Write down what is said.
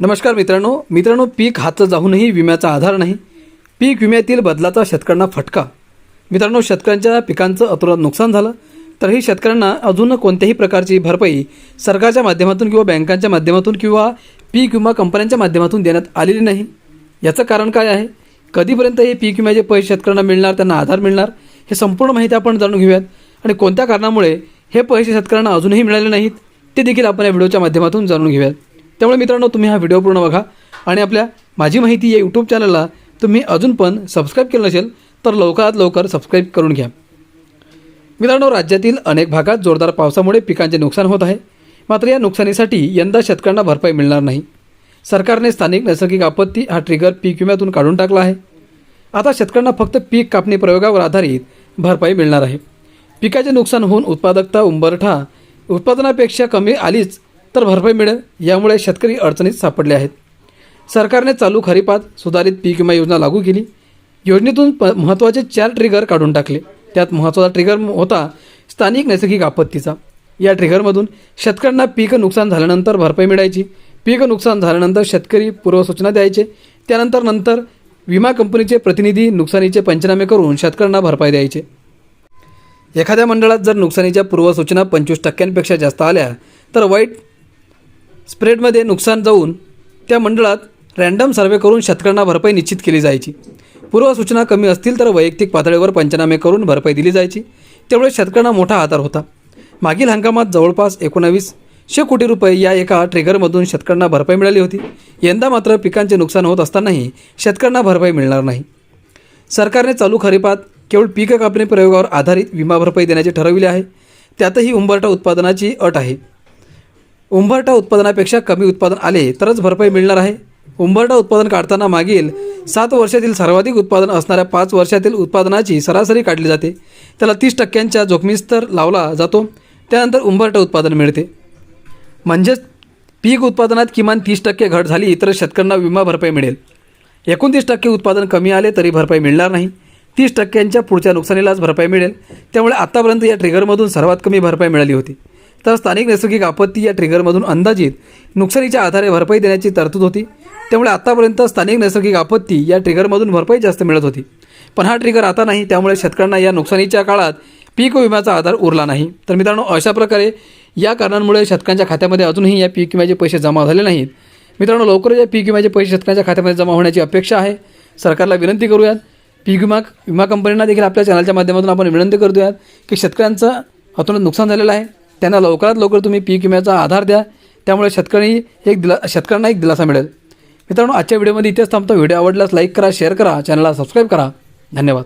नमस्कार मित्रांनो. मित्रांनो पीक हातचं जाऊनही विम्याचा आधार नाही. पीक विम्यातील बदलाचा शेतकऱ्यांना फटका. मित्रांनो शेतकऱ्यांच्या पिकांचं अतुरात नुकसान झालं. तरीही शेतकऱ्यांना अजून कोणत्याही प्रकारची भरपाई सरकारच्या माध्यमातून किंवा बँकांच्या माध्यमातून किंवा पीक विमा कंपन्यांच्या माध्यमातून देण्यात आलेली नाही. याचं कारण काय आहे? कधीपर्यंत हे पीक विम्याचे पैसे शेतकऱ्यांना मिळणार त्यांना आधार मिळणार हे संपूर्ण माहिती आपण जाणून घेऊयात. आणि कोणत्या कारणामुळे हे पैसे शेतकऱ्यांना अजूनही मिळाले नाहीत ते देखील आपण या व्हिडिओच्या माध्यमातून जाणून घेऊयात. त्यामुळे मित्रांनो तुम्ही हा व्हिडिओ पूर्ण बघा. आणि आपल्या माझी माहिती या यूट्यूब चॅनलला तुम्ही अजून पण सबस्क्राईब केलं नसेल तर लवकरात लवकर सबस्क्राईब करून घ्या. मित्रांनो राज्यातील अनेक भागात जोरदार पावसामुळे पिकांचे नुकसान होत आहे. मात्र या नुकसानीसाठी यंदा शेतकऱ्यांना भरपाई मिळणार नाही. सरकारने स्थानिक नैसर्गिक आपत्ती हा ट्रिगर पीक विम्यातून काढून टाकला आहे. आता शेतकऱ्यांना फक्त पीक कापणी प्रयोगावर आधारित भरपाई मिळणार आहे. पिकाचे नुकसान होऊन उत्पादकता उंबरठा उत्पादनापेक्षा कमी आलीच तर भरपाई मिळेल यामुळे शेतकरी अडचणीत सापडले आहेत. सरकारने चालू खरीपात सुधारित पीक विमा योजना लागू केली. योजनेतून प महत्त्वाचे चार ट्रिगर काढून टाकले. त्यात महत्त्वाचा ट्रिगर होता स्थानिक नैसर्गिक आपत्तीचा. या ट्रिगरमधून शेतकऱ्यांना पीक नुकसान झाल्यानंतर भरपाई मिळायची. पीक नुकसान झाल्यानंतर शेतकरी पूर्वसूचना द्यायचे. त्यानंतर नंतर विमा कंपनीचे प्रतिनिधी नुकसानीचे पंचनामे करून शेतकऱ्यांना भरपाई द्यायचे. एखाद्या मंडळात जर नुकसानीच्या पूर्वसूचना पंचवीस टक्क्यांपेक्षा जास्त आल्या तर वाईट स्प्रेडमध्ये नुकसान जाऊन त्या मंडळात रँडम सर्वे करून शेतकऱ्यांना भरपाई निश्चित केली जायची. पूर्वसूचना कमी असतील तर वैयक्तिक पातळीवर पंचनामे करून भरपाई दिली जायची. त्यामुळे शेतकऱ्यांना मोठा आधार होता. मागील हंगामात जवळपास एकोणावीसशे कोटी रुपये या एका ट्रिगरमधून शेतकऱ्यांना भरपाई मिळाली होती. यंदा मात्र पिकांचे नुकसान होत असतानाही शेतकऱ्यांना भरपाई मिळणार नाही. सरकारने चालू खरीपात केवळ पीक कापणी प्रयोगावर आधारित विमा भरपाई देण्याचे ठरविले आहे. त्यातही उंबरटा उत्पादनाची अट आहे. उंबरटा उत्पादनापेक्षा कमी उत्पादन आले तरच भरपाई मिळणार आहे. उंबरटा उत्पादन काढताना मागील सात वर्षातील सर्वाधिक उत्पादन असणाऱ्या पाच वर्षातील उत्पादनाची सरासरी काढली जाते. त्याला तीस टक्क्यांच्या जोखमीस्तर लावला जातो. त्यानंतर उंबरटा उत्पादन मिळते. म्हणजेच पीक उत्पादनात किमान तीस टक्के घट झाली तर शेतकऱ्यांना विमा भरपाई मिळेल. एकोणतीस टक्के उत्पादन कमी आले तरी भरपाई मिळणार नाही. तीस टक्क्यांच्या पुढच्या नुकसानीलाच भरपाई मिळेल. त्यामुळे आत्तापर्यंत या ट्रिगरमधून सर्वात कमी भरपाई मिळाली होती. तर स्थानिक नैसर्गिक आपत्ती या ट्रिगरमधून अंदाजित नुकसानीच्या आधारे भरपाई देण्याची तरतूद होती. त्यामुळे आत्तापर्यंत स्थानिक नैसर्गिक आपत्ती या ट्रिगरमधून भरपाई जास्त मिळत होती. पण हा ट्रिगर आता नाही त्यामुळे शेतकऱ्यांना या नुकसानीच्या काळात पीक विम्याचा आधार उरला नाही. तर मित्रांनो अशा प्रकारे या कारणांमुळे शेतकऱ्यांच्या खात्यामध्ये अजूनही या पीक विम्याचे पैसे जमा झाले नाहीत. मित्रांनो लवकरच या पीक विम्याचे पैसे शेतकऱ्यांच्या खात्यामध्ये जमा होण्याची अपेक्षा आहे. सरकारला विनंती करूयात पीक विमा विमा कंपन्यांना देखील आपल्या चॅनलच्या माध्यमातून आपण विनंती करतोयात की शेतकऱ्यांचं अतोनात नुकसान झालेलं आहे. त्यांना लवकरात लवकर तुम्ही पीक विम्याचा आधार द्या. त्यामुळे शेतकरी एक दिला शेतकऱ्यांना एक दिलासा मिळेल. मित्रांनो आजच्या व्हिडिओमध्ये इथेच थांबतो. व्हिडिओ आवडल्यास लाईक करा शेअर करा चॅनलला सबस्क्राईब करा. धन्यवाद.